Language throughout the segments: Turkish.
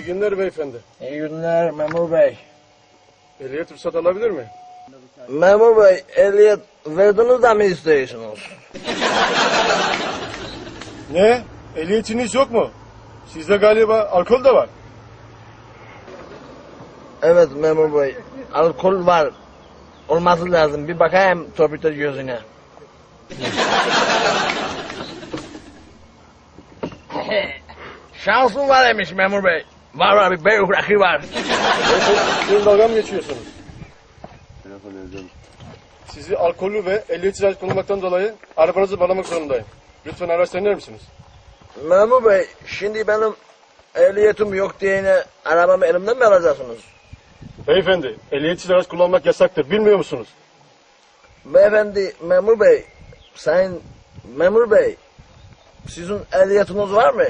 günler beyefendi. İyi günler memur bey. Ehliyet ruhsat alabilir mi? Memur bey ehliyet verdiniz de mi istiyorsunuz? Ne? Ehliyetiniz yok mu? Sizde galiba alkol de var. Evet memur bey. Alkol var. Olması lazım. Bir bakayım torpido gözüne. Şansın var demiş memur bey. Var bir bey rakı var. Sizin dalga mı geçiyorsunuz? Sizi alkollü ve ehliyetsiz araç kullanmaktan dolayı arabanızı bağlamak zorundayım. Lütfen araç misiniz? Memur bey şimdi benim ehliyetim yok diyene arabamı elimden mi alacaksınız? Beyefendi, ehliyetsiz araç kullanmak yasaktır. Bilmiyor musunuz? Beyefendi memur bey, sayın memur bey, sizin ehliyetiniz var mı?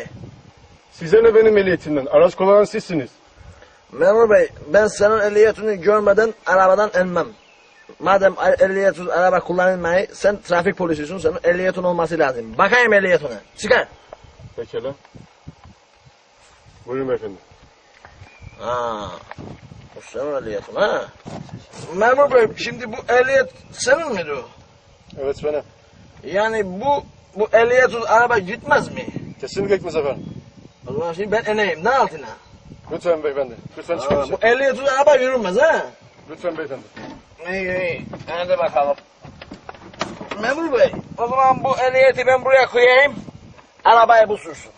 Size ne benim ehliyetimden? Araç kullanan sizsiniz. Memur bey, ben senin ehliyetini görmeden arabadan inmem. Madem ehliyetsiz araba kullanılmayı, sen trafik polisisin, senin ehliyetin olması lazım. Bakayım ehliyetine. Çıkar. Pekala. Buyurun beyefendi. Ha, bu senin ehliyetin ha. Memur bey, şimdi bu ehliyet senin miydi o? Evet benim. Yani bu bu ehliyetsiz araba gitmez mi? Kesinlikle gitmez efendim. Zaman şimdi ben ineyim, ne altına? Lütfen beyefendi. Lütfen çıkın dışarı. bu ehliyetsiz araba yürümez ha. Lütfen beyefendi. İyi iyi. Hadi bakalım. Memur bey, o zaman bu ehliyeti ben buraya koyayım. Arabayı bu sürsün.